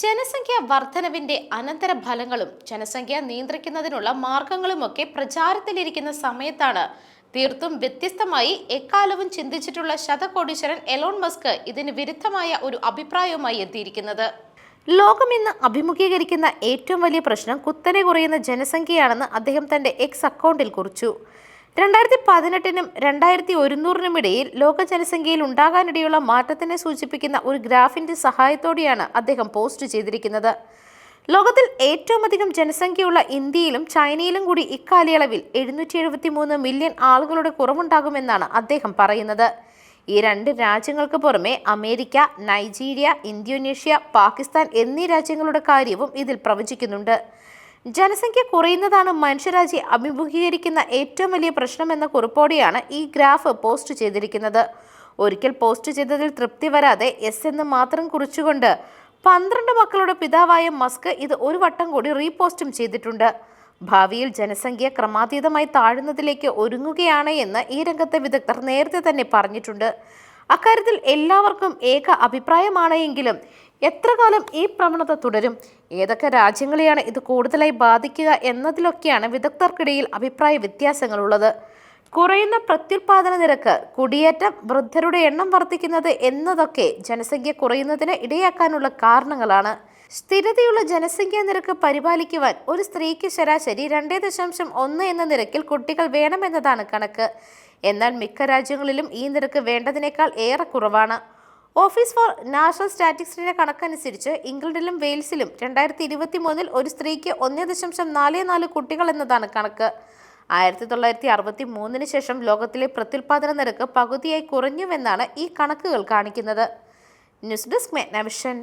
ജനസംഖ്യ വർധനവിന്റെ അനന്തരഫലങ്ങളും ജനസംഖ്യ നിയന്ത്രിക്കുന്നതിനുള്ള മാർഗങ്ങളുമൊക്കെ പ്രചാരത്തിലിരിക്കുന്ന സമയത്താണ്. തീർത്തും വ്യത്യസ്തമായി എക്കാലവും ചിന്തിച്ചിട്ടുള്ള ശതകോടീശ്വരൻ എലോൺ മസ്ക് ഇതിന് വിരുദ്ധമായ ഒരു അഭിപ്രായവുമായി എത്തിയിരിക്കുന്നത്. ലോകം ഇന്ന് അഭിമുഖീകരിക്കുന്ന ഏറ്റവും വലിയ പ്രശ്നം കുത്തനെ കുറയുന്ന ജനസംഖ്യയാണെന്ന് അദ്ദേഹം തന്റെ എക്സ് അക്കൗണ്ടിൽ കുറിച്ചു. രണ്ടായിരത്തി പതിനെട്ടിനും രണ്ടായിരത്തി ഒരുന്നൂറിനും ഇടയിൽ ലോക ജനസംഖ്യയിൽ ഉണ്ടാകാനിടയുള്ള മാറ്റത്തിനെ സൂചിപ്പിക്കുന്ന ഒരു ഗ്രാഫിന്റെ സഹായത്തോടെയാണ് അദ്ദേഹം പോസ്റ്റ് ചെയ്തിരിക്കുന്നത്. ലോകത്തിൽ ഏറ്റവും അധികം ജനസംഖ്യയുള്ള ഇന്ത്യയിലും ചൈനയിലും കൂടി ഇക്കാലയളവിൽ എഴുന്നൂറ്റി എഴുപത്തി മൂന്ന് മില്യൺ ആളുകളുടെ കുറവുണ്ടാകുമെന്നാണ് അദ്ദേഹം പറയുന്നത്. ഈ രണ്ട് രാജ്യങ്ങൾക്ക് പുറമെ അമേരിക്ക നൈജീരിയ ഇന്തോനേഷ്യ പാകിസ്ഥാൻ എന്നീ രാജ്യങ്ങളുടെ കാര്യവും ഇതിൽ പ്രവചിക്കുന്നുണ്ട്. ജനസംഖ്യ കുറയുന്നതാണ് മനുഷ്യരാജി അഭിമുഖീകരിക്കുന്ന ഏറ്റവും വലിയ പ്രശ്നമെന്ന കുറിപ്പോടെയാണ് ഈ ഗ്രാഫ് പോസ്റ്റ് ചെയ്തിരിക്കുന്നത്. ഒരിക്കൽ പോസ്റ്റ് ചെയ്തതിൽ തൃപ്തി വരാതെ എസ് എന്ന് മാത്രം കുറിച്ചുകൊണ്ട് പന്ത്രണ്ട് മക്കളുടെ പിതാവായ മസ്ക് ഇത് ഒരു വട്ടം കൂടി റീപോസ്റ്റും ചെയ്തിട്ടുണ്ട്. ഭാവിയിൽ ജനസംഖ്യ ക്രമാതീതമായി താഴുന്നതിലേക്ക് ഒരുങ്ങുകയാണ് എന്ന് ഈ രംഗത്തെ വിദഗ്ധർ നേരത്തെ തന്നെ പറഞ്ഞിട്ടുണ്ട്. അക്കാര്യത്തിൽ എല്ലാവർക്കും ഏക അഭിപ്രായമാണ് എങ്കിലും എത്ര കാലം ഈ പ്രവണത തുടരും? ഏതൊക്കെ രാജ്യങ്ങളെയാണ് ഇത് കൂടുതലായി ബാധിക്കുക എന്നതിലൊക്കെയാണ് വിദഗ്ധർക്കിടയിൽ അഭിപ്രായ വ്യത്യാസങ്ങളുള്ളത്. കുറയുന്ന പ്രത്യുൽപാദന നിരക്ക് കുടിയേറ്റം വൃദ്ധരുടെ എണ്ണം വർദ്ധിക്കുന്നത് എന്നതൊക്കെ ജനസംഖ്യ കുറയുന്നതിന് ഇടയാക്കാനുള്ള കാരണങ്ങളാണ്. സ്ഥിരതയുള്ള ജനസംഖ്യാ നിരക്ക് പരിപാലിക്കുവാൻ ഒരു സ്ത്രീക്ക് ശരാശരി രണ്ടേ ദശാംശം ഒന്ന് എന്ന നിരക്കിൽ കുട്ടികൾ വേണമെന്നതാണ് കണക്ക്. എന്നാൽ മിക്ക രാജ്യങ്ങളിലും ഈ നിരക്ക് വേണ്ടതിനേക്കാൾ ഏറെ കുറവാണ്. ഓഫീസ് ഫോർ നാഷണൽ സ്റ്റാറ്റിസ്റ്റിക്സിന്റെ കണക്കനുസരിച്ച് ഇംഗ്ലണ്ടിലും വെയിൽസിലും രണ്ടായിരത്തി ഇരുപത്തി മൂന്നിൽ ഒരു സ്ത്രീക്ക് ഒന്നേ ദശാംശം നാല് നാല് കുട്ടികൾ എന്നതാണ് കണക്ക്. ആയിരത്തി തൊള്ളായിരത്തി അറുപത്തി മൂന്നിന് ശേഷം ലോകത്തിലെ പ്രത്യുൽപാദന നിരക്ക് പകുതിയായി കുറഞ്ഞുവെന്നാണ് ഈ കണക്കുകൾ കാണിക്കുന്നത്. News desk മെഗ്നവിഷൻ